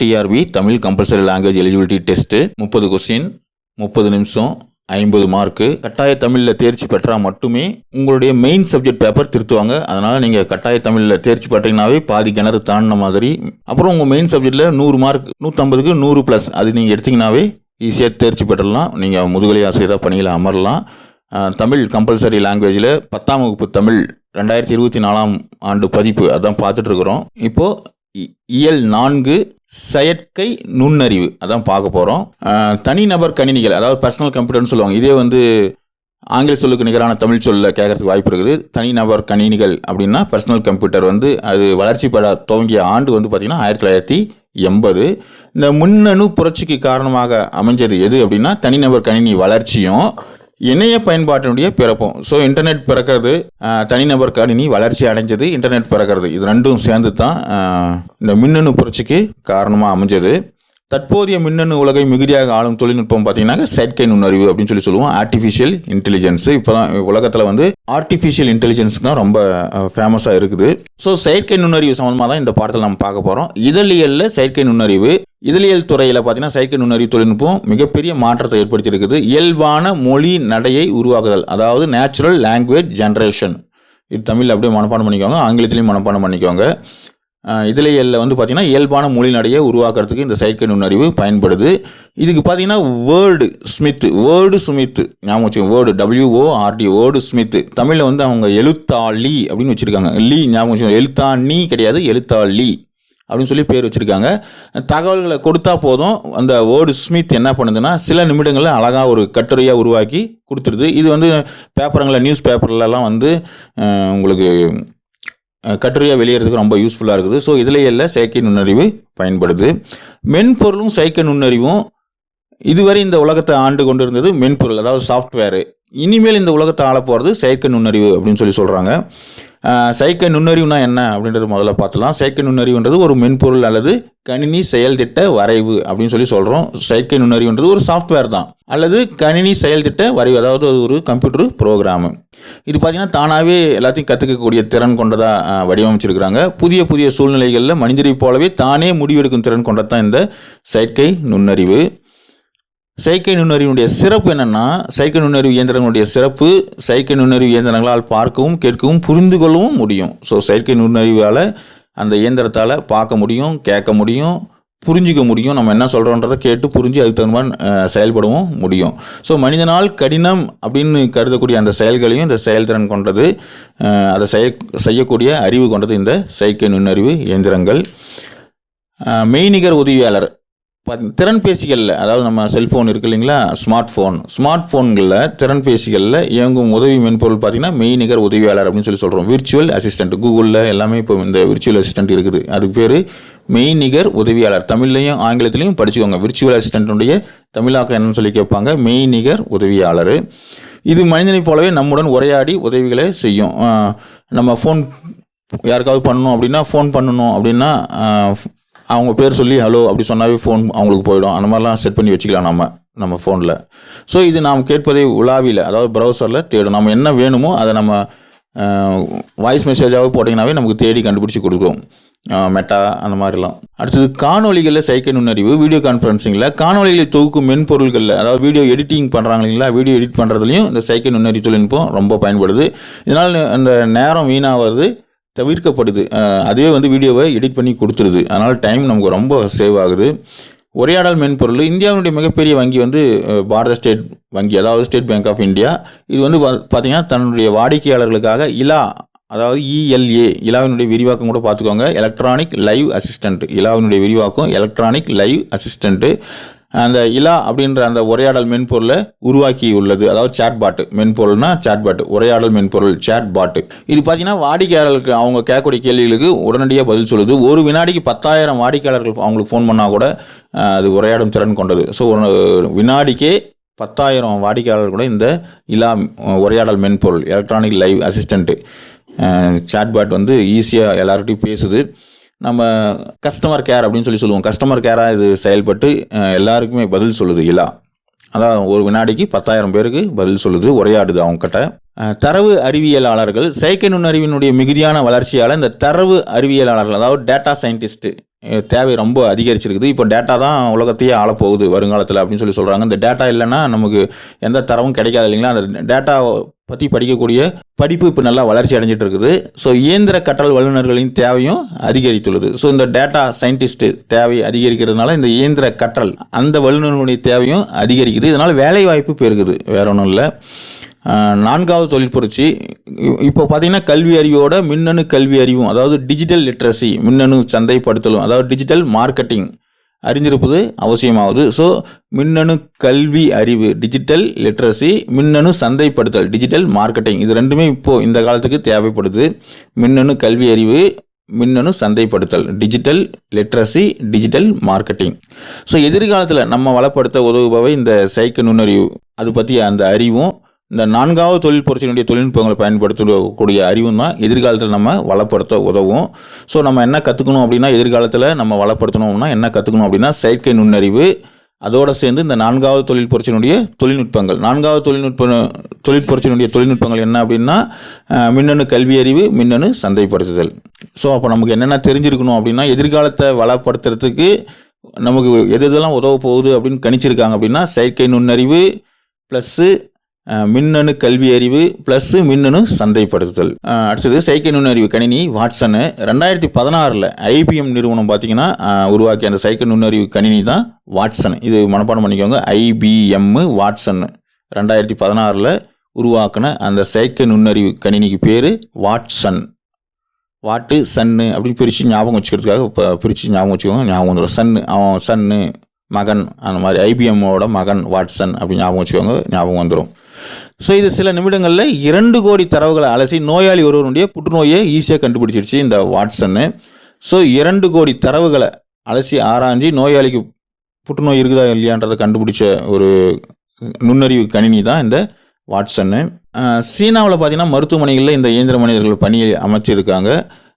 TRP Tamil compulsory language eligibility test முப்பது question முப்பது நிமிஷம் ஐம்பது மார்க்கு கட்டாய தமிழில் தேர்ச்சி பெற்றால் மட்டுமே உங்களுடைய மெயின் சப்ஜெக்ட் பேப்பர் திருத்துவாங்க. அதனால் நீங்கள் கட்டாய தமிழில் தேர்ச்சி பெற்றீங்கனாவே பாதி கிணறு தாண்டின மாதிரி. அப்புறம் உங்கள் மெயின் சப்ஜெக்டில் நூறு மார்க் நூற்றம்பதுக்கு நூறு ப்ளஸ் அது நீங்கள் எடுத்திங்கனாவே ஈஸியாக தேர்ச்சி பெற்றலாம். நீங்கள் முதுகலை ஆசிரியராக பணியில் அமரலாம். தமிழ் கம்பல்சரி லாங்குவேஜில் பத்தாம் வகுப்பு தமிழ் ரெண்டாயிரத்தி இருபத்தி நாலாம் ஆண்டு பதிப்பு. அதான் பார்த்துட்ருக்குறோம் இப்போது இயல் நான்கு செயற்கை நுண்ணறிவு. அதான் பார்க்க போகிறோம் தனிநபர் கணினிகள் அதாவது பர்சனல் கம்ப்யூட்டர்னு சொல்லுவாங்க. இதே வந்து ஆங்கில சொல்லுக்கு நிகரான தமிழ் சொல்ல கேட்கறதுக்கு வாய்ப்பு இருக்குது. தனிநபர் கணினிகள் அப்படின்னா பர்சனல் கம்ப்யூட்டர் வந்து அது வளர்ச்சி பெற துவங்கிய ஆண்டு வந்து பார்த்திங்கன்னா ஆயிரத்தி தொள்ளாயிரத்தி எண்பது. இந்த முன்னணு புரட்சிக்கு காரணமாக அமைஞ்சது எது அப்படின்னா தனிநபர் கணினி வளர்ச்சியும் இணைய பயன்பாட்டினுடைய பிறப்பும். ஸோ இன்டர்நெட் பிறக்கிறது தனிநபர் கணினி வளர்ச்சி அடைஞ்சது இன்டர்நெட் பிறக்கிறது. இது ரெண்டும் சேர்ந்து தான் இந்த மின்னணு புரட்சிக்கு காரணமாக அமைஞ்சது. தற்போதைய மின்னணு உலகை மிகுதியாக ஆளும் தொழில்நுட்பம் பார்த்தீங்கன்னா செயற்கை நுண்ணறிவு அப்படின்னு சொல்லி சொல்லுவோம். ஆர்டிஃபிஷியல் இன்டெலிஜென்ஸ் இப்போ தான் உலகத்தில் வந்து ஆர்டிஃபிஷியல் இன்டெலிஜென்ஸ் தான் ரொம்ப ஃபேமஸாக இருக்குது. ஸோ செயற்கை நுண்ணறிவு சம்மந்தமாக தான் இந்த பாடத்தில் நம்ம பார்க்க போகிறோம் இதழியலில் செயற்கை நுண்ணறிவு. இதழியல் துறையில் பார்த்தீங்கன்னா செயற்கை நுண்ணறிவு தொழில்நுட்பம் மிகப்பெரிய மாற்றத்தை ஏற்படுத்தியிருக்குது. இயல்பான மொழி நடையை உருவாக்குதல் அதாவது நேச்சுரல் லாங்குவேஜ் ஜென்ரேஷன் இது தமிழில் அப்படியே மனப்பாடம் பண்ணிக்கோங்க ஆங்கிலத்திலையும் மனப்பாடம் பண்ணிக்கோங்க. அஹ் வந்து பார்த்திங்கன்னா இயல்பான மொழி நடையை உருவாக்குறதுக்கு இந்த செயற்கை நுண்ணறிவு பயன்படுது. இதுக்கு பார்த்தீங்கன்னா வேர்டு ஸ்மித்து வேர்டு ஸ்மித் ஞாபகம் வச்சுக்கோங்க வேர்டு டபிள்யூஓஆர்டி வேர்டு ஸ்மித் தமிழில் வந்து அவங்க எழுத்தாளி அப்படின்னு வச்சுருக்காங்க. லீ ஞாபகம் வச்சுக்கோங்க எழுத்தாணி கிடையாது எழுத்தாளி அப்படின்னு சொல்லி பேர் வச்சுருக்காங்க. தகவல்களை கொடுத்தா போதும் அந்த வேர்டு ஸ்மித் என்ன பண்ணுதுன்னா சில நிமிடங்களில் அழகாக ஒரு கட்டுரையாக உருவாக்கி கொடுத்துருது இது வந்து பேப்பருங்களை நியூஸ் பேப்பர்லலாம் வந்து உங்களுக்கு கட்டுரையாக வெளியேறதுக்கு ரொம்ப யூஸ்ஃபுல்லாக இருக்குது. ஸோ இதில் எல்லாம் செயற்கை நுண்ணறிவு பயன்படுது. மென்பொருளும் செயற்கை நுண்ணறிவும் இதுவரை இந்த உலகத்தை ஆண்டு கொண்டு இருந்தது மென்பொருள் அதாவது சாஃப்ட்வேரு இனிமேல் இந்த உலகத்தை ஆள போகிறது செயற்கை நுண்ணறிவு அப்படின்னு சொல்லி சொல்கிறாங்க செயற்கை நுண்ணறிவுனா என்ன அப்படின்றது முதல்ல பார்த்துலாம். செயற்கை நுண்ணறிவுன்றது ஒரு மென்பொருள் அல்லது கணினி செயல்திட்ட வரைவு அப்படின்னு சொல்லி சொல்கிறோம் செயற்கை நுண்ணறிவுன்றது ஒரு சாஃப்ட்வேர் தான். அல்லது கணினி செயல்திட்ட வரைவு அதாவது அது ஒரு கம்ப்யூட்டர் ப்ரோக்ராமு இது பார்த்திங்கன்னா தானாகவே எல்லாத்தையும் கற்றுக்கக்கூடிய திறன் கொண்டதாக வடிவமைச்சிருக்கிறாங்க. புதிய புதிய சூழ்நிலைகளில் மனிதரை போலவே தானே முடிவெடுக்கும் திறன் கொண்டது தான் இந்த செயற்கை நுண்ணறிவு. செயற்கை நுண்ணறிவுடைய சிறப்பு என்னென்னா செயற்கை நுண்ணறிவு இயந்திரங்களுடைய சிறப்பு செயற்கை நுண்ணறிவு இயந்திரங்களால் பார்க்கவும் கேட்கவும் புரிந்து கொள்ளவும் முடியும். ஸோ செயற்கை நுண்ணறிவால் அந்த இயந்திரத்தால் பார்க்க முடியும் கேட்க முடியும். புரிஞ்சிக்க முடியும். நம்ம என்ன சொல்கிறோன்றதை கேட்டு புரிஞ்சு அதுக்கு தகுந்த மாதிரி செயல்படவும் முடியும். ஸோ மனிதனால் கடினம் அப்படின்னு கருதக்கூடிய அந்த செயல்களையும் இந்த செயல்திறன் கொண்டது அதை செய்ய செய்யக்கூடிய அறிவு கொண்டது இந்த செயற்கை நுண்ணறிவு இயந்திரங்கள். மெய்நிகர் உதவியாளர். திறன்பேசிகளில் அதாவது நம்ம செல்ஃபோன் இருக்கு இல்லைங்களா? ஸ்மார்ட் ஃபோன் ஸ்மார்ட் ஃபோன்களில் திறன்பேசிகளில் இயங்கும் உதவி மென்பொருள் பார்த்தீங்கன்னா மெய்நிகர் உதவியாளர் அப்படின்னு சொல்லி சொல்கிறோம் விர்ச்சுவல் அசிஸ்டன்ட் கூகுளில் எல்லாமே இப்போ இந்த விர்ச்சுவல் அசிஸ்டன்ட் இருக்குது. அதுக்கு பேர் மெய்நிகர் உதவியாளர். தமிழ்லையும் ஆங்கிலத்திலையும் படிச்சுக்கோங்க. விர்ச்சுவல் அசிஸ்டண்ட்டுடைய தமிழாக்கம் என்னன்னு சொல்லி கேட்பாங்க. மெய்நிகர் உதவியாளர். இது மனிதனைப் போலவே நம்முடன் உரையாடி உதவிகளை செய்யும். நம்ம ஃபோன் யாருக்காவது பண்ணணும் அப்படின்னா ஃபோன் பண்ணணும் அப்படின்னா அவங்க பேர் சொல்லி ஹலோ அப்படி சொன்னாவே ஃபோன் அவங்களுக்கு போயிடும். அந்த மாதிரிலாம் செட் பண்ணி வச்சுக்கலாம் நம்ம நம்ம ஃபோனில் ஸோ இது நாம் கேட்பதை உலாவியில் அதாவது ப்ரௌசரில் தேடும். நம்ம என்ன வேணுமோ அதை நம்ம வாய்ஸ் மெசேஜாகவே போட்டிங்கனாவே நமக்கு தேடி கண்டுபிடிச்சி கொடுக்கும். மெட்டா அந்த மாதிரிலாம். அடுத்தது காணொலிகளில் செயற்கை நுண்ணறிவு வீடியோ கான்ஃபரன்சிங்கில் காணொளிகளை தொகுக்கும் மென்பொருள்களில் அதாவது வீடியோ எடிட்டிங் பண்ணுறாங்க இல்லைங்களா வீடியோ எடிட் பண்ணுறதுலையும் இந்த செயற்கை நுண்ணறிவு தொழில்நுட்பம் ரொம்ப பயன்படுது. இதனால் அந்த நேரம் வீணாவது தவிர்க்கப்படுது. அதுவே வந்து வீடியோவை எடிட் பண்ணி கொடுத்துருது. அதனால் டைம் நமக்கு ரொம்ப சேவ் ஆகுது. உரையாடல் மென்பொருள் இந்தியாவினுடைய மிகப்பெரிய வங்கி வந்து பாரத ஸ்டேட் வங்கி அதாவது ஸ்டேட் பேங்க் ஆஃப் இந்தியா. இது வந்து பா- பார்த்தீங்கன்னா தன்னுடைய வாடிக்கையாளர்களுக்காக இலா அதாவது இஎல்ஏ இலாவினுடைய விரிவாக்கம் கூட பார்த்துக்கோங்க எலக்ட்ரானிக் லைவ் அசிஸ்டன்ட் இலாவினுடைய விரிவாக்கம் எலக்ட்ரானிக் லைவ் அசிஸ்டன்ட்டு அந்த இலா அப்படின்ற அந்த உரையாடல் மென்பொருளை உருவாக்கி உள்ளது அதாவது சேட் பாட்டு மென்பொருள்னா சேட் பாட்டு உரையாடல் மென்பொருள் சேட் பாட்டு இது பார்த்தீங்கன்னா வாடிக்கையாளர்களுக்கு அவங்க கேட்கக்கூடிய கேள்விகளுக்கு உடனடியாக பதில் சொல்லுது. ஒரு வினாடிக்கு பத்தாயிரம் வாடிக்கையாளர்கள் அவங்களுக்கு ஃபோன் பண்ணால் கூட அது உரையாடும் திறன் கொண்டது. ஸோ ஒரு வினாடிக்கே பத்தாயிரம் வாடிக்கையாளர்கள் கூட இந்த இலா உரையாடல் மென்பொருள் எலக்ட்ரானிக் லைவ் அசிஸ்டண்ட்டு சாட்பாட் வந்து ஈஸியாக எல்லார்கிட்டையும் பேசுது. நம்ம கஸ்டமர் கேர் அப்படின்னு சொல்லி சொல்லுவோம். கஸ்டமர் கேராக இது செயல்பட்டு எல்லாருக்குமே பதில் சொல்லுது இலா அதான் ஒரு வினாடிக்கு பத்தாயிரம் பேருக்கு பதில் சொல்லுது உரையாடுது அவங்கக்கிட்ட தரவு அறிவியலாளர்கள் செயற்கை நுண்ணறிவினுடைய மிகுதியான வளர்ச்சியால் இந்த தரவு அறிவியலாளர்கள் அதாவது டேட்டா சயின்டிஸ்ட்டு தேவை ரொம்ப அதிகரிச்சிருக்குது. இப்போ டேட்டா தான் உலகத்தையே ஆளப்போகுது வருங்காலத்தில் அப்படின்னு சொல்லி சொல்கிறாங்க இந்த டேட்டா இல்லைன்னா நமக்கு எந்த தரவும் கிடைக்காது இல்லைங்களா? அந்த டேட்டா பற்றி படிக்கக்கூடிய படிப்பு இப்போ நல்லா வளர்ச்சி அடைஞ்சிட்டு இருக்குது ஸோ இயந்திர கற்றல் வல்லுநர்களின் தேவையும் அதிகரித்துள்ளது. ஸோ இந்த டேட்டா சயின்டிஸ்ட் தேவை அதிகரிக்கிறதுனால இந்த இயந்திர கற்றல் அந்த வல்லுநர்களுடைய தேவையும் அதிகரிக்குது. இதனால் வேலை வாய்ப்பு பெருகுது. வேற ஒன்றும் இல்லை. நான்காவது தொழில் புரட்சி இப்போ பார்த்தீங்கன்னா கல்வி அறிவோட மின்னணு கல்வி அறிவும் அதாவது டிஜிட்டல் லிட்ரஸி மின்னணு சந்தைப்படுத்தலும் அதாவது டிஜிட்டல் மார்க்கெட்டிங் அறிந்திருப்பது அவசியமாகுது ஸோ மின்னணு கல்வி அறிவு டிஜிட்டல் லிட்ரஸி மின்னணு சந்தைப்படுத்தல் டிஜிட்டல் மார்க்கெட்டிங் இது ரெண்டுமே இப்போது இந்த காலத்துக்கு தேவைப்படுது. மின்னணு கல்வி அறிவு மின்னணு சந்தைப்படுத்தல் digital literacy digital marketing so எதிர்காலத்தில் நம்ம வளப்படுத்த உதவுபவை இந்த செயற்கை நுண்ணறிவு அது பற்றி அந்த அறிவும் இந்த நான்காவது தொழில் புரட்சியினுடைய தொழில்நுட்பங்களை பயன்படுத்தக்கூடிய அறிவும் தான் எதிர்காலத்தில் நம்ம வளப்படுத்த உதவும். ஸோ நம்ம என்ன கற்றுக்கணும் அப்படின்னா எதிர்காலத்தில் நம்ம வளப்படுத்தணும்னா என்ன கற்றுக்கணும் அப்படின்னா செயற்கை நுண்ணறிவு அதோடு சேர்ந்து இந்த நான்காவது தொழில் புரட்சியினுடைய தொழில்நுட்பங்கள். நான்காவது தொழில்நுட்ப தொழில் புரட்சியினுடைய தொழில்நுட்பங்கள் என்ன அப்படின்னா மின்னணு கல்வி அறிவு மின்னணு சந்தைப்படுத்துதல். ஸோ அப்போ நமக்கு என்னென்ன தெரிஞ்சிருக்கணும் அப்படின்னா எதிர்காலத்தை வளப்படுத்துறதுக்கு நமக்கு எது எதெல்லாம் உதவ போகுது அப்படின்னு கணிச்சிருக்காங்க அப்படின்னா செயற்கை நுண்ணறிவு ப்ளஸ்ஸு மின்னணு கல்வி அறிவு ப்ளஸ்ஸு மின்னணு சந்தைப்படுத்துதல். அடுத்தது செயற்கை நுண்ணறிவு கணினி வாட்சனு. ரெண்டாயிரத்தி பதினாறில் ஐபிஎம் நிறுவனம் பார்த்தீங்கன்னா உருவாக்கிய அந்த செயற்கை நுண்ணறிவு கணினி தான் வாட்சன். இது மனப்பாடம் பண்ணிக்கோங்க. IBM Watson. ரெண்டாயிரத்தி பதினாறில் உருவாக்கின அந்த செயற்கை நுண்ணறிவு கணினிக்கு பேர் வாட்சன். வாட்டு சன்னு அப்படின்னு பிரித்து ஞாபகம் வச்சுக்கிறதுக்காக இப்போ பிரித்து ஞாபகம் வச்சுக்கோங்க. ஞாபகம் வந்துடும் சன்னு அவன் சன்னு. மகன் அந்த மாதிரி ஐபிஎம்மோட மகன் வாட்சன் அப்படின்னு ஞாபகம் வச்சுக்கோங்க ஞாபகம் வந்துடும் ஸோ இது சில நிமிடங்களில் இரண்டு கோடி தரவுகளை அலசி நோயாளி ஒருவருடைய புற்றுநோயை ஈஸியாக கண்டுபிடிச்சிருச்சு இந்த வாட்சன்னு. ஸோ இரண்டு கோடி தரவுகளை அலசி ஆராய்ஞ்சு நோயாளிக்கு புற்றுநோய் இருக்குதா இல்லையான்றதை கண்டுபிடிச்ச ஒரு நுண்ணறிவு கணினி தான் இந்த வாட்சன்னு. சீனாவில் பார்த்தீங்கன்னா மருத்துவமனைகளில் இந்த இயந்திர மனிதர்கள் பணியை அமைச்சிருக்காங்க.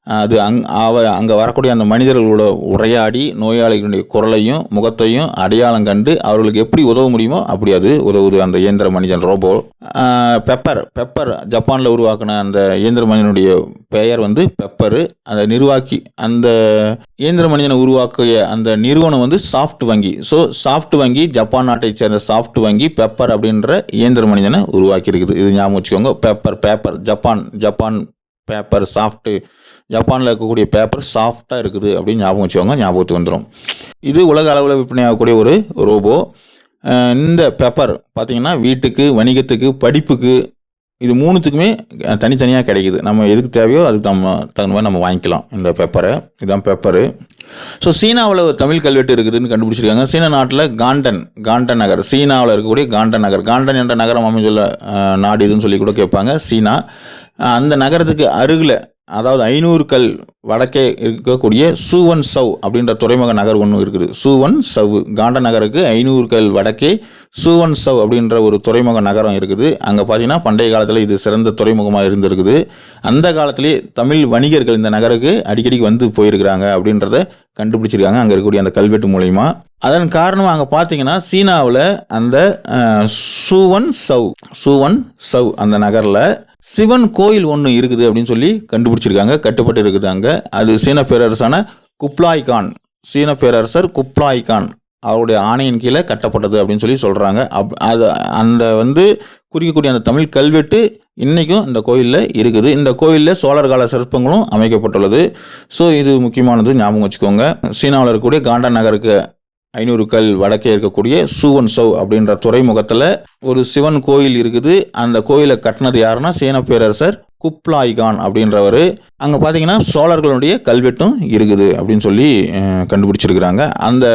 அது அங் அவ அங்கே வரக்கூடிய அந்த மனிதர்களோட உரையாடி நோயாளிகளுடைய குரலையும் முகத்தையும் அடையாளம் கண்டு அவர்களுக்கு எப்படி உதவ முடியுமோ அப்படி அது உதவுது அந்த இயந்திர மனிதன் ரோபோ. பெப்பர் பெப்பர் ஜப்பானில் உருவாக்கின அந்த இயந்திர மனிதனுடைய பெயர் வந்து பெப்பரு. அந்த நிர்வாக்கி அந்த இயந்திர மனிதனை உருவாக்கிய அந்த நிறுவனம் வந்து சாஃப்ட் வங்கி. ஸோ சாஃப்ட் வங்கி ஜப்பான் நாட்டை சேர்ந்த சாஃப்ட் வங்கி பெப்பர் அப்படின்ற இயந்திர மனிதனை உருவாக்கி இருக்குது இது ஞாபகம் வச்சுக்கோங்க Pepper paper Japan Japan paper soft ஜப்பானில் இருக்கக்கூடிய பேப்பர் சாஃப்டாக இருக்குது அப்படின்னு ஞாபகம் வச்சுக்கோங்க ஞாபகத்துக்கு வந்துடும் இது உலக அளவில் விற்பனையாகக்கூடிய ஒரு ரோபோ. இந்த பேப்பர் பார்த்திங்கன்னா வீட்டுக்கு வணிகத்துக்கு படிப்புக்கு இது மூணுத்துக்குமே தனித்தனியாக கிடைக்குது. நம்ம எதுக்கு தேவையோ அதுக்கு நம்ம தகுந்த மாதிரி நம்ம வாங்கிக்கலாம் இந்த பேப்பரை. இதுதான் பேப்பரு. ஸோ சீனாவில் ஒரு தமிழ் கல்வெட்டு இருக்குதுன்னு கண்டுபிடிச்சிருக்காங்க. சீன நாட்டில் காண்டன் காண்டன் நகர். சீனாவில் இருக்கக்கூடிய காண்டன் நகர். காண்டன் என்ற நகரம் அமைந்துள்ள நாடு இதுன்னு சொல்லி கூட கேட்பாங்க. சீனா. அந்த நகரத்துக்கு அருகில் அதாவது ஐநூறு கல் வடக்கே இருக்கக்கூடிய சூவன் சவ் அப்படின்ற துறைமுக நகர் ஒன்று இருக்குது. சூவன் சவ். காண்ட நகருக்கு ஐநூறு கல் வடக்கே சூவன் சவ் அப்படின்ற ஒரு துறைமுக நகரம் இருக்குது. அங்கே பார்த்தீங்கன்னா பண்டைய காலத்தில் இது சிறந்த துறைமுகமாக இருந்திருக்குது. அந்த காலத்திலே தமிழ் வணிகர்கள் இந்த நகருக்கு அடிக்கடிக்கு வந்து போயிருக்கிறாங்க அப்படின்றத கண்டுபிடிச்சிருக்காங்க. அங்கே இருக்கக்கூடிய அந்த கல்வெட்டு மூலயமா. அதன் காரணமாக அங்கே பார்த்தீங்கன்னா சீனாவில் அந்த சூவன் சவ். சூவன் சவ் அந்த நகரில் சிவன் கோயில் ஒன்று இருக்குது அப்படின்னு சொல்லி கண்டுபிடிச்சிருக்காங்க கட்டுப்பட்டு இருக்குது அங்கே. அது சீன பேரரசான குப்லாய் கான் சீன பேரரசர் குப்லாய் கான் அவருடைய ஆணையின் கீழே கட்டப்பட்டது அப்படின்னு சொல்லி சொல்கிறாங்க அப் அது அந்த வந்து குறிக்கக்கூடிய அந்த தமிழ் கல்வெட்டு இன்றைக்கும் இந்த கோயிலில் இருக்குது. இந்த கோயிலில் சோழர் கால சிற்பங்களும் அமைக்கப்பட்டுள்ளது. ஸோ இது முக்கியமானது ஞாபகம் வச்சுக்கோங்க. சீனாவில் இருக்கக்கூடிய காண்டா நகருக்கு ஐநூறு கல் வடக்கே இருக்கக்கூடிய சூவன் சௌ அப்படின்ற துறைமுகத்தில் ஒரு சிவன் கோயில் இருக்குது. அந்த கோயிலை கட்டினது யாருன்னா சீன பேரரசர் குப்லாய்கான் அப்படின்றவர். அங்கே பார்த்தீங்கன்னா சோழர்களுடைய கல்வெட்டும் இருக்குது அப்படின்னு சொல்லி கண்டுபிடிச்சிருக்கிறாங்க. அந்த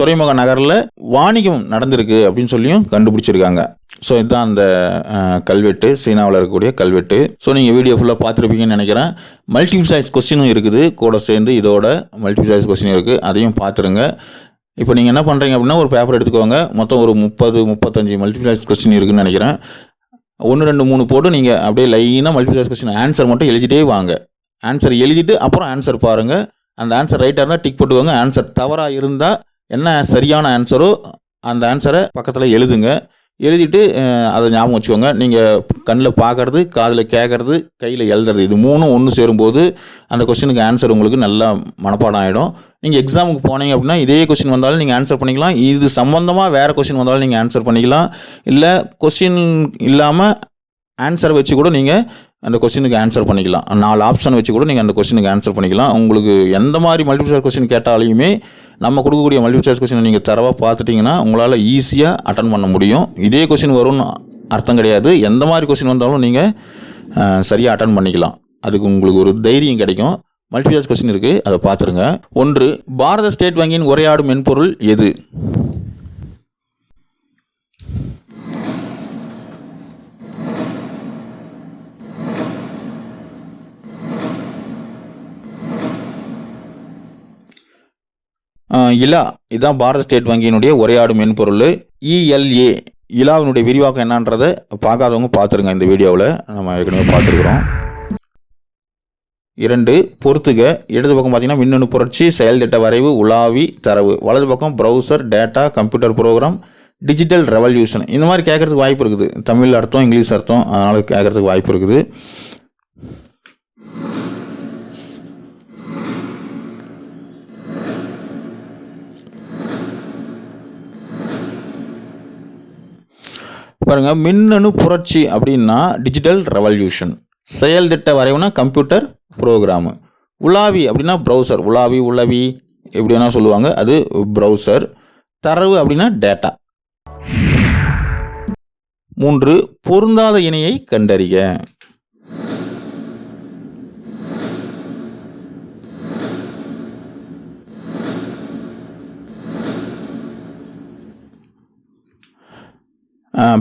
துறைமுக நகரில் வாணிகம் நடந்திருக்கு அப்படின்னு சொல்லியும் கண்டுபிடிச்சிருக்காங்க. ஸோ இதுதான் அந்த கல்வெட்டு. சீனாவில் இருக்கக்கூடிய கல்வெட்டு. ஸோ நீங்கள் வீடியோ ஃபுல்லாக பார்த்துருப்பீங்கன்னு நினைக்கிறேன். மல்டிபிள் சாய்ஸ் கொஸ்டினும் இருக்குது. கூட சேர்ந்து இதோட மல்டிபிள் சாய்ஸ் கொஸ்டின் இருக்குது அதையும் பார்த்துருங்க. இப்போ நீங்கள் என்ன பண்ணுறீங்க அப்படின்னா ஒரு பேப்பர் எடுத்துக்கோங்க. மொத்தம் ஒரு முப்பது முப்பத்தஞ்சு மல்டிபிள் சாய்ஸ் கொஸ்டின் இருக்குன்னு நினைக்கிறேன். ஒன்று ரெண்டு மூணு போட்டு நீங்கள் அப்படியே லைனாக மல்டிபிள் சாய்ஸ் கொஸ்டின் ஆன்சர் மட்டும் எழுதிட்டே வாங்க. ஆன்சர் எழுதிட்டு அப்புறம் ஆன்சர் பாருங்கள் அந்த ஆன்சர் ரைட்டாக இருந்தால் டிக் போட்டுக்கோங்க. ஆன்சர் தவறாக இருந்தால் என்ன சரியான ஆன்சரோ அந்த ஆன்சரை பக்கத்தில் எழுதுங்க. எழுதிட்டு அதை ஞாபகம் வச்சுக்கோங்க. நீங்கள் கண்ணில் பார்க்கறது காதில் கேட்கறது கையில் எழுதுறது இது மூணும் ஒன்று சேரும்போது அந்த கொஸ்டினுக்கு ஆன்சர் உங்களுக்கு நல்லா மனப்பாடம் ஆகிடும் நீங்கள் எக்ஸாமுக்கு போனீங்க அப்படின்னா இதே கொஸ்டின் வந்தாலும் நீங்கள் ஆன்சர் பண்ணிக்கலாம். இது சம்மந்தமாக வேறு கொஸ்டின் வந்தாலும் நீங்கள் ஆன்சர் பண்ணிக்கலாம். இல்லை கொஸ்டின் இல்லாமல் ஆன்சர் வச்சு கூட நீங்கள் அந்த கொஸ்டினுக்கு ஆன்சர் பண்ணிக்கலாம். நாலு ஆப்ஷன் வச்சு கூட நீங்கள் அந்த கொஸ்டினுக்கு ஆன்சர் பண்ணிக்கலாம். உங்களுக்கு எந்த மாதிரி மல்டிபிள் சாய்ஸ் கொஸ்டின் கேட்டாலையுமே நம்ம கொடுக்கக்கூடிய மல்டிபிள் சாய்ஸ் கொஸ்டினை நீங்கள் தரவாக பார்த்துட்டிங்கன்னா உங்களால் ஈஸியாக அட்டன் பண்ண முடியும். இதே கொஸ்டின் வரும்னு அர்த்தம் கிடையாது. எந்த மாதிரி கொஸ்டின் வந்தாலும் நீங்கள் சரியாக அட்டன் பண்ணிக்கலாம். அதுக்கு உங்களுக்கு ஒரு தைரியம் கிடைக்கும். மல்டிபிள் கொஸ்டின் இருக்குது அதை பார்த்துருங்க. ஒன்று பாரத ஸ்டேட் வங்கியின் உரையாடும் மென்பொருள் எது? இலா இதுதான் பாரத ஸ்டேட் வங்கியினுடைய உரையாடும் மென்பொருள். இஎல்ஏ இலாவினுடைய விரிவாக்கம் என்னன்றதை பார்க்காதவங்க பார்த்துருங்க இந்த வீடியோவில். நம்ம ஏற்கனவே பார்த்துருக்குறோம். இரண்டு பொறுத்துக. இடது பக்கம் பார்த்தீங்கன்னா மின்னணு புரட்சி செயல்திட்ட வரைவு உலாவி தரவு. வலது பக்கம் browser data computer program digital revolution இந்த மாதிரி கேட்கறதுக்கு வாய்ப்பு இருக்குது. தமிழ் அர்த்தம் இங்கிலீஷ் அர்த்தம் அதனால் கேட்கறதுக்கு வாய்ப்பு இருக்குது. பாருங்கள் மின்னணு புரட்சி அப்படின்னா டிஜிட்டல் ரெவல்யூஷன் செயல்திட்ட வரைவுனா கம்ப்யூட்டர் ப்ரோக்ராமு உலாவி அப்படின்னா ப்ரௌசர் உலாவி உலவி எப்படி வேணால் சொல்லுவாங்க. அது ப்ரௌசர் தரவு அப்படின்னா டேட்டா மூன்று பொருந்தாத இணையை கண்டறிய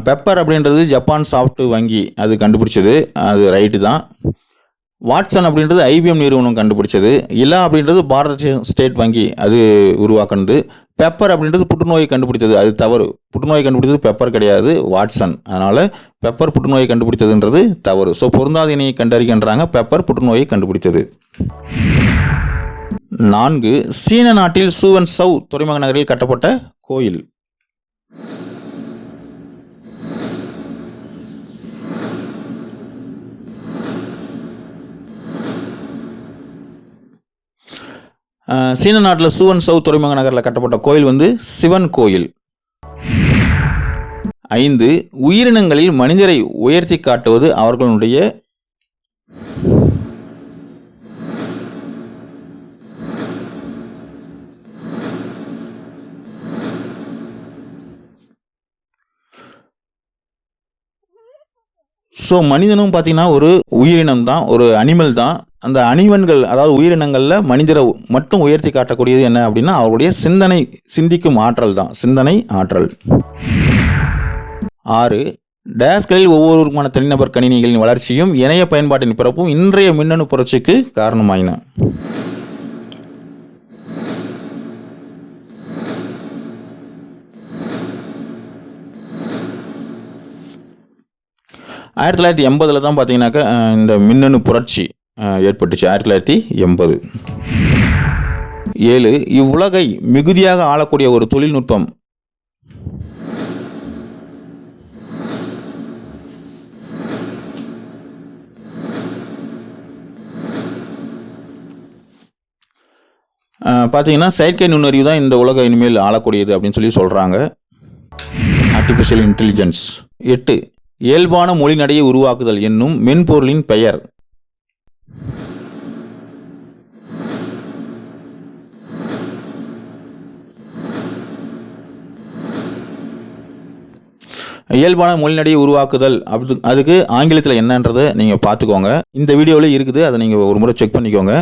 பெப்பர் அப்படின்றது ஜப்பான் சாஃப்ட் வங்கி. அது கண்டுபிடிச்சது. அது ரைட்டு தான். வாட்சன் அப்படின்றது ஐபிஎம் நிறுவனம் கண்டுபிடிச்சது. இலா அப்படின்றது பாரத ஸ்டேட் வங்கி அது உருவாக்குனது. பெப்பர் அப்படின்றது புற்றுநோயை கண்டுபிடித்தது. அது தவறு. புற்றுநோயை கண்டுபிடித்தது பெப்பர் கிடையாது வாட்சன். அதனால் பெப்பர் புற்றுநோயை கண்டுபிடித்ததுன்றது தவறு. ஸோ பொருந்தாத இணையை கண்டறிகின்றாங்க. பெப்பர் புற்றுநோயை கண்டுபிடித்தது. நான்கு சீன நாட்டில் சூவன் சவ் துறைமுக நகரில் கட்டப்பட்ட கோயில். சீன நாட்டில் சூவன் சவு துறைமுக நகரில் கட்டப்பட்ட கோயில் வந்து சிவன் கோயில். ஐந்து உயிரினங்களில் மனிதரை உயர்த்தி காட்டுவது அவர்களுடைய ஸோ மனிதனும் பார்த்தீங்கன்னா ஒரு உயிரினம் தான் ஒரு அனிமல் தான். அந்த அணிவன்கள் அதாவது உயிரினங்களில் மனிதரை மட்டும் உயர்த்தி காட்டக்கூடியது என்ன அப்படின்னா அவருடைய சிந்தனை சிந்திக்கும் ஆற்றல் தான். சிந்தனை ஆற்றல். ஆறு டேஸ்களில் ஒவ்வொருவருக்குமான தனிநபர் கணினிகளின் வளர்ச்சியும் இணைய பயன்பாட்டின் பிறப்பும் இன்றைய மின்னணு புரட்சிக்கு காரணமாயின. ஆயிரத்தி தொள்ளாயிரத்தி எண்பதில் தான் பார்த்தீங்கன்னாக்கா இந்த மின்னணு புரட்சி ஏற்பட்டுச்சு. ஆயிரத்தி தொள்ளாயிரத்தி எண்பது. ஏழு இவ்வுலகை மிகுதியாக ஆளக்கூடிய ஒரு தொழில்நுட்பம். பார்த்தீங்கன்னா செயற்கை நுண்ணறிவு தான் இந்த உலக இனிமேல் ஆளக்கூடியது அப்படின்னு சொல்லி சொல்கிறாங்க ஆர்டிஃபிஷியல் இன்டெலிஜென்ஸ் எட்டு இயல்பான மொழி நடையை உருவாக்குதல் என்னும் மென்பொருளின் பெயர். இயல்பான மொழிநடையை உருவாக்குதல் அப்படி அதுக்கு ஆங்கிலத்தில் என்னன்றதை நீங்கள் பார்த்துக்கோங்க. இந்த வீடியோவில் இருக்குது அதை நீங்கள் ஒரு முறை செக் பண்ணிக்கோங்க.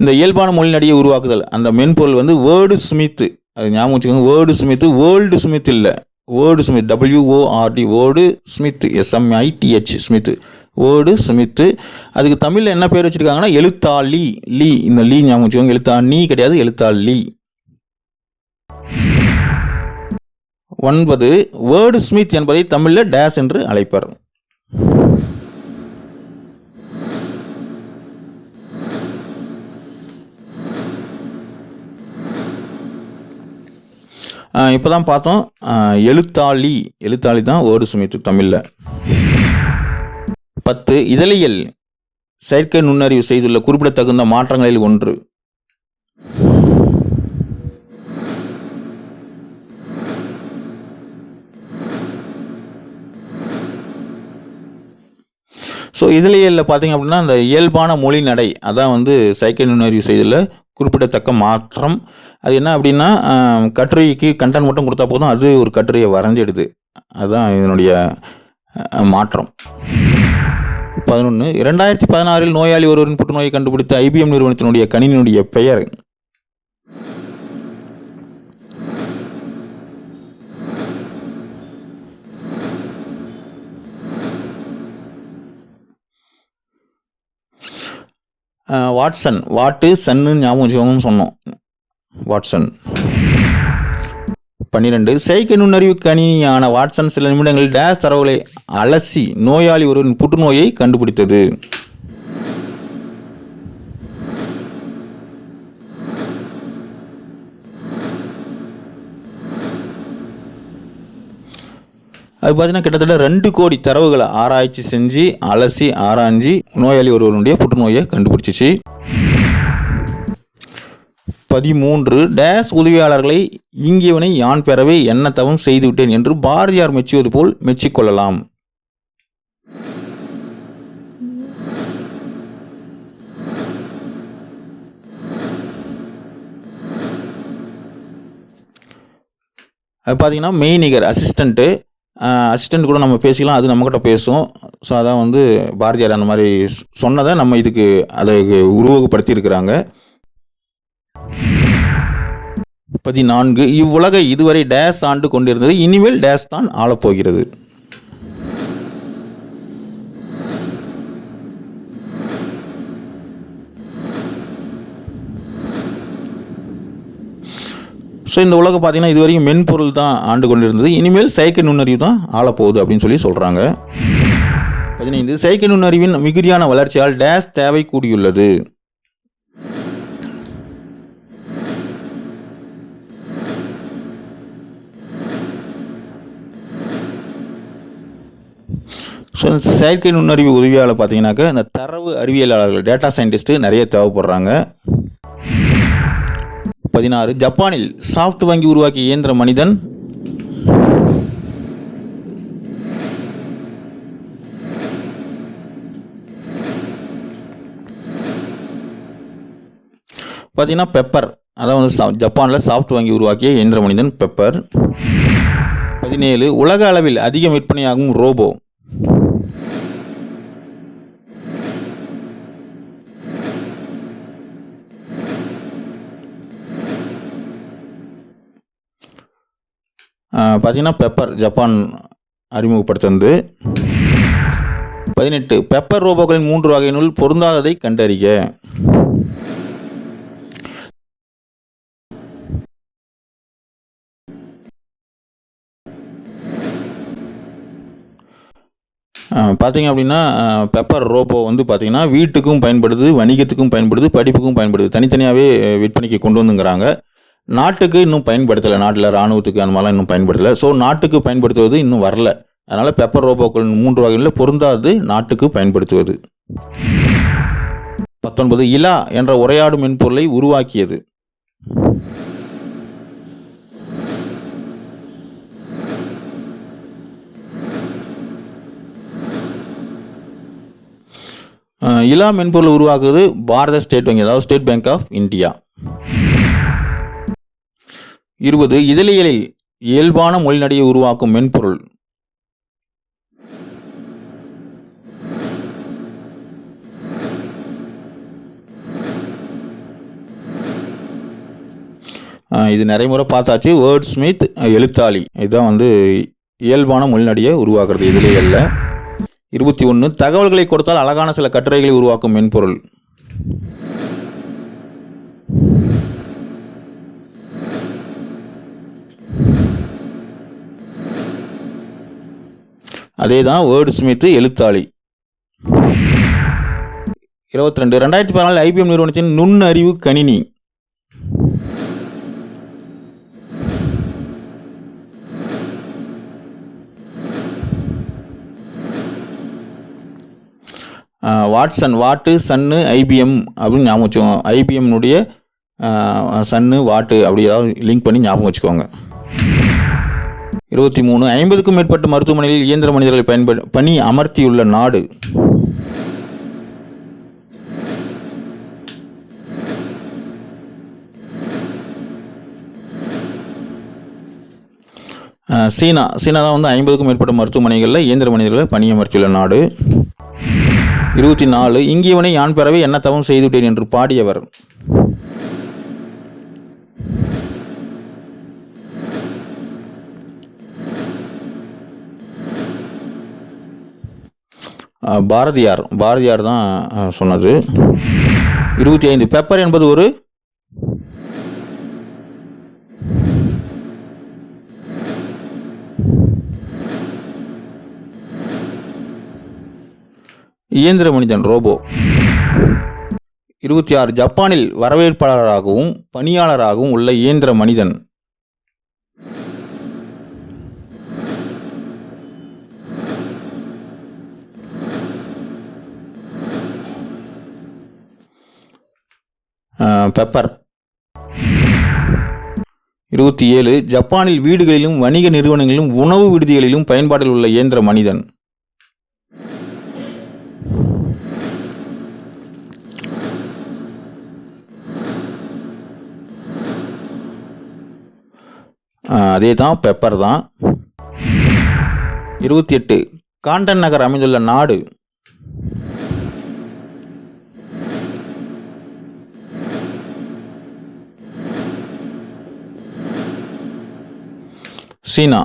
இந்த இயல்பான மொழிநடையை உருவாக்குதல் அந்த மென்பொருள் வந்து வேர்டு ஸ்மித்து அது ஞாபகம் வச்சுக்கோங்க வேர்டு ஸ்மித்து வேர்ல்டு ஸ்மித் இல்லை. Word smith W O R D word smith S M I T H smith word smith அதுக்கு தமிழில் என்ன பேர் வச்சுருக்காங்கன்னா எழுத்தாளி லீ. இந்த லீ ஞாபகம் வச்சுக்கோங்க. எழுத்தா நீ கிடையாது எழுத்தாளி ஒன்பது வேர்டு ஸ்மித் என்பதை தமிழில் டேஸ் என்று அழைப்பர். இப்போ தான் பார்த்தோம். எழுத்தாளி எழுத்தாளி. தான் வேர்டு சுமித்து தமிழில். பத்து இதழியல். செயற்கை நுண்ணறிவு செய்துள்ள குறிப்பிடத்தகுந்த மாற்றங்களில் ஒன்று. ஸோ இதழியலில் பார்த்தீங்க அப்படின்னா அந்த இயல்பான மொழி நடை அதான் வந்து செயற்கை நுண்ணறிவு செய்துள்ள குறிப்பிடத்தக்க மாற்றம். அது என்ன அப்படின்னா கட்டுரைக்கு கண்டென்ட் மட்டும் கொடுத்தா போதும் அது ஒரு கட்டுரையை வரைஞ்சிடுது. அதுதான் இதனுடைய மாற்றம். பதினொன்று இரண்டாயிரத்தி பதினாறில் நோயாளி ஒருவரின் புற்றுநோயை கண்டுபிடித்த ஐபிஎம் நிறுவனத்தினுடைய கணினியுடைய பெயர். வாட்சன் வாட்டு சன்னு ஞாபகம் வச்சுக்கோங்கன்னு சொன்னோம். வாட்சன். பன்னிரெண்டு. செயற்கை நுண்ணறிவு கணினியான வாட்சன் சில நிமிடங்களில் டேஷ் தரவுகளை அலசி நோயாளி ஒருவரின் புற்றுநோயை கண்டுபிடித்தது. அது பார்த்தீங்கன்னா கிட்டத்தட்ட ரெண்டு கோடி தரவுகளை ஆராய்ச்சி செஞ்சு அலசி ஆராய்ஞ்சி நோயாளி ஒருவருடைய புற்றுநோயை கண்டுபிடிச்சிச்சு. பதிமூன்று. டேஸ் உதவியாளர்களை இங்கேவனை யான் பெறவே என்ன தவம் செய்துவிட்டேன் என்று பாரதியார் மெச்சுவது போல் மெச்சிக்கொள்ளலாம் அது பார்த்தீங்கன்னா மெய்நிகர் அசிஸ்டண்ட்டு அசிஸ்டண்ட் கூட நம்ம பேசிக்கலாம் அது நம்மக்கிட்ட பேசும். ஸோ அதான் வந்து பாரதியார் அந்த மாதிரி சொன்னதை நம்ம இதுக்கு அதை உருவகப்படுத்தி இருக்கிறாங்க பதினான்கு. இவ்வுலகை இதுவரை டேஸ் ஆண்டு கொண்டிருந்தது. இனிமேல் டேஸ் தான் ஆளப்போகிறது. ஸோ இந்த உலகம் பார்த்தீங்கன்னா இதுவரைக்கும் மென்பொருள் தான் ஆண்டு கொண்டிருந்தது. இனிமேல் செயற்கை நுண்ணறிவு தான் ஆளப்போகுது அப்படின்னு சொல்லி சொல்கிறாங்க பதினைந்து. செயற்கை நுண்ணறிவின் மிகுதியான வளர்ச்சியால் டேஸ் தேவை கூடியுள்ளது ஸோ இந்த செயற்கை நுண்ணறிவு உதவியால் பார்த்தீங்கன்னாக்கா இந்த தரவு அறிவியலாளர்கள் டேட்டா சயின்டிஸ்ட்டு நிறைய தேவைப்படுறாங்க. பதினாறு ஜப்பானில் சாஃப்ட் வங்கி உருவாக்கிய இயந்திர மனிதன். பார்த்தீங்கன்னா பெப்பர் அதான் வந்து சா- ஜப்பானில் சாஃப்ட் வங்கி உருவாக்கிய இயந்திர மனிதன் பெப்பர் பதினேழு உலக அளவில் அதிகம் விற்பனையாகும் ரோபோ பார்த்தீங்கன்னா பெப்பர் ஜப்பான் அறிமுகப்படுத்துனது. பதினெட்டு பெப்பர் ரோபோக்களின் மூன்று வகையினுள் பொருந்தாததை கண்டறிக. பார்த்தீங்க அப்படின்னா பெப்பர் ரோபோ வந்து பார்த்தீங்கன்னா வீட்டுக்கும் பயன்படுது வணிகத்துக்கும் பயன்படுது படிப்புக்கும் பயன்படுது. தனித்தனியாகவே விற்பனைக்கு கொண்டு வந்துங்கிறாங்க. நாட்டுக்கு இன்னும் பயன்படுத்தலை. நாட்டில் இராணுவத்துக்கு அந்த மாதிரிலாம் இன்னும் பயன்படுத்தலை. ஸோ நாட்டுக்கு பயன்படுத்துவது இன்னும் வரல. அதனால் பெப்பர் ரோபோக்கள் மூன்று வகைகளில் பொருந்தாது நாட்டுக்கு பயன்படுத்துவது. பத்தொன்பது இலா என்ற உரையாடும் மென்பொருளை உருவாக்கியது. இலா மென்பொருள் உருவாக்குவது பாரத ஸ்டேட் வங்கி அதாவது ஸ்டேட் பேங்க் ஆஃப் இந்தியா. இருபது இதழியலில் இயல்பான மொழிநடையை உருவாக்கும் மென்பொருள். இது நிறைய முறை பார்த்தாச்சு. வேர்ட் ஸ்மித் எழுத்தாளி. இதுதான் வந்து இயல்பான மொழிநடையை உருவாக்குறது இதிலேயல்ல இருபத்தி ஒன்று தகவல்களை கொடுத்தால் அழகான சில கட்டுரைகளை உருவாக்கும் மென்பொருள். அதே தான் வேர்டு ஸ்மித் எழுத்தாளி இருபத்தி ரெண்டு ரெண்டாயிரத்தி பதினாலு ஐபிஎம் நிறுவனத்தின் நுண்ணறிவு கணினி. வாட்சன் வாட்டு சன்னு ஐபிஎம் அப்படின்னு ஞாபகம் வச்சுக்கோங்க. ஐபிஎம்னுடைய சன்னு வாட்டு அப்படி ஏதாவது லிங்க் பண்ணி ஞாபகம் வச்சுக்கோங்க. இருபத்தி மூணு ஐம்பதுக்கும் மேற்பட்ட மருத்துவமனையில் இயந்திர மனிதர்களை பயன்படு பணி அமர்த்தியுள்ள நாடு. சீனா சீனா தான் வந்து ஐம்பதுக்கும் மேற்பட்ட மருத்துவமனைகளில் இயந்திர மனிதர்களை பணியமர்த்தியுள்ள நாடு. இருபத்தி நாலு இங்கேவனை யான் பெறவே என்ன தவம் செய்துவிட்டேன் என்று பாடியவர். பாரதியார். பாரதியார் தான் சொன்னது. இருபத்தி ஐந்து. பெப்பர் என்பது ஒரு? இயந்திர மனிதன் ரோபோ. இருபத்தி ஆறு. ஜப்பானில் வரவேற்பாளராகவும் பணியாளராகவும் உள்ள இயந்திர மனிதன். பெப்பர் இருபத்தி ஏழு ஜப்பானில் வீடுகளிலும் வணிக நிறுவனங்களிலும் உணவு விடுதிகளிலும் பயன்பாட்டில் உள்ள இயந்திர மனிதன். அதே தான் பெப்பர் தான். இருபத்தி எட்டு காண்டன் நகர் அமைந்துள்ள நாடு. சீனா.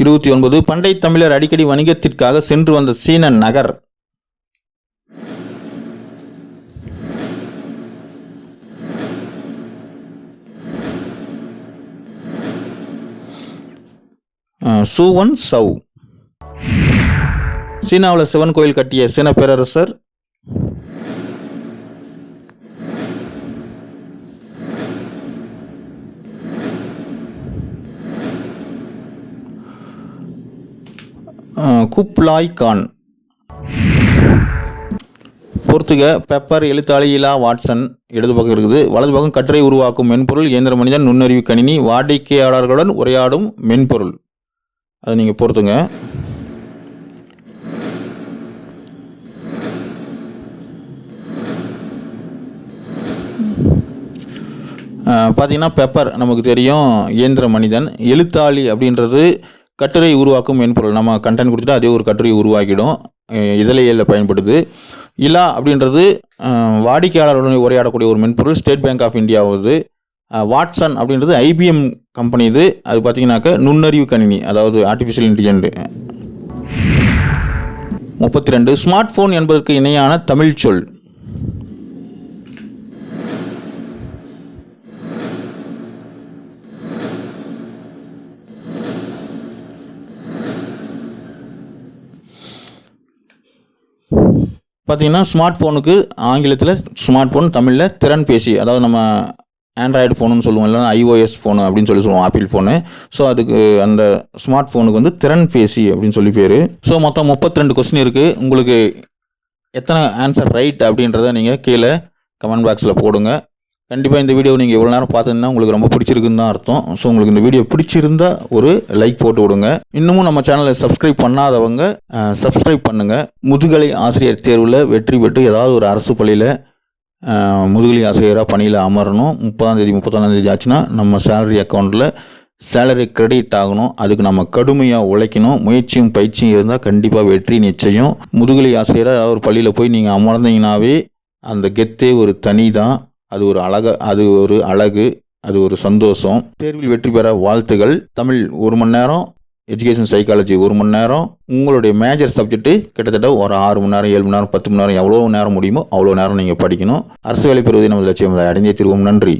இருபத்தி ஒன்பது பண்டை தமிழர் அடிக்கடி வணிகத்திற்காக சென்று வந்த சீன நகர். சூவன் சவ். சீனாவில் சிவன் கோயில் கட்டிய சீன பேரரசர் குப்லாய் கான். பொறுத்துக பெப்பர் எழுத்தாளியிலா வாட்சன் இடது பக்கம் இருக்குது. வலது பக்கம் கட்டுரை உருவாக்கும் மென்பொருள் இயந்திர மனிதன் நுண்ணறிவு கணினி வாடிக்கையாளர்களுடன் உரையாடும் மென்பொருள். அதை நீங்கள் பொறுத்துங்க. பார்த்தீங்கன்னா பெப்பர் நமக்கு தெரியும். இயந்திர மனிதன். எழுத்தாளி அப்படின்றது கட்டுரை உருவாக்கும் மென்பொருள். நம்ம கண்டென்ட் கொடுத்துட்டு அதே ஒரு கட்டுரை உருவாக்கிடும். அஹ் இதழியலில் பயன்படுது. இலா அப்படின்றது வாடிக்கையாளருடன் உரையாடக்கூடிய ஒரு மென்பொருள். ஸ்டேட் பேங்க் ஆஃப் இந்தியாவது வாட்சன் அப்படின்றது ஐபிஎம் கம்பெனி இது. அது பார்த்தீங்கன்னாக்க நுண்ணறிவு கணினி அதாவது ஆர்டிஃபிஷியல் இன்டெலிஜென்ட் முப்பத்தி ரெண்டு ஸ்மார்ட் ஃபோன் என்பதற்கு இணையான தமிழ் சொல் பார்த்தீங்கன்னா ஸ்மார்ட் ஃபோனுக்கு ஆங்கிலத்தில் ஸ்மார்ட் ஃபோன் தமிழில் திறன் பேசி அதாவது நம்ம ஆண்ட்ராய்டு ஃபோனுன்னு சொல்லுவோம் இல்லைனா ஐஓஎஸ் ஃபோனு அப்படின்னு சொல்லி சொல்லுவோம் ஆப்பிள் ஃபோனு ஸோ அதுக்கு அந்த ஸ்மார்ட் ஃபோனுக்கு வந்து திறன் பேசி அப்படின்னு சொல்லி பேர். ஸோ மொத்தம் முப்பத்தி ரெண்டு கொஸ்டின் இருக்குது உங்களுக்கு எத்தனை ஆன்சர் ரைட் அப்படின்றத நீங்கள் கீழே கமெண்ட் பாக்ஸில் போடுங்க. கண்டிப்பாக இந்த வீடியோ நீங்கள் எவ்வளோ நேரம் பார்த்துருந்தா உங்களுக்கு ரொம்ப பிடிச்சிருக்குன்னு தான் அர்த்தம். ஸோ உங்களுக்கு இந்த வீடியோ பிடிச்சிருந்தா ஒரு லைக் போட்டு விடுங்க. இன்னமும் நம்ம சேனலை சப்ஸ்கிரைப் பண்ணாதவங்க சப்ஸ்கிரைப் பண்ணுங்கள் முதுகலை ஆசிரியர் தேர்வில் வெற்றி பெற்று ஏதாவது ஒரு அரசு பள்ளியில் முதுகலை ஆசிரியராக பணியில் அமரணும். முப்பதாம் தேதி முப்பத்தொன்னாம் தேதி ஆச்சுன்னா நம்ம சேலரி அக்கௌண்ட்டில் சேலரி கிரெடிட் ஆகணும். அதுக்கு நம்ம கடுமையாக உழைக்கணும். முயற்சியும் பயிற்சியும் இருந்தால் கண்டிப்பாக வெற்றி நிச்சயம். முதுகலை ஆசிரியராக ஏதாவது ஒரு பள்ளியில் போய் நீங்கள் அமர்ந்தீங்கனாவே அந்த கெத்தே ஒரு தனி தான் அது ஒரு அழக அது ஒரு அழகு அது ஒரு சந்தோஷம். தேர்வில் வெற்றி பெற வாழ்த்துகள். தமிழ் ஒரு மணி நேரம் எஜுகேஷன் சைக்காலஜி ஒரு மணி நேரம். உங்களுடைய மேஜர் சப்ஜெக்ட்டு கிட்டத்தட்ட ஒரு ஆறு மணி நேரம் ஏழு மணி நேரம் பத்து மணி நேரம் எவ்வளோ நேரம் முடியுமோ அவ்வளோ நேரம் நீங்கள் படிக்கணும். அரசு வேலை பெறுவதை நமது லட்சியம் அடைந்தே திருவோம். நன்றி.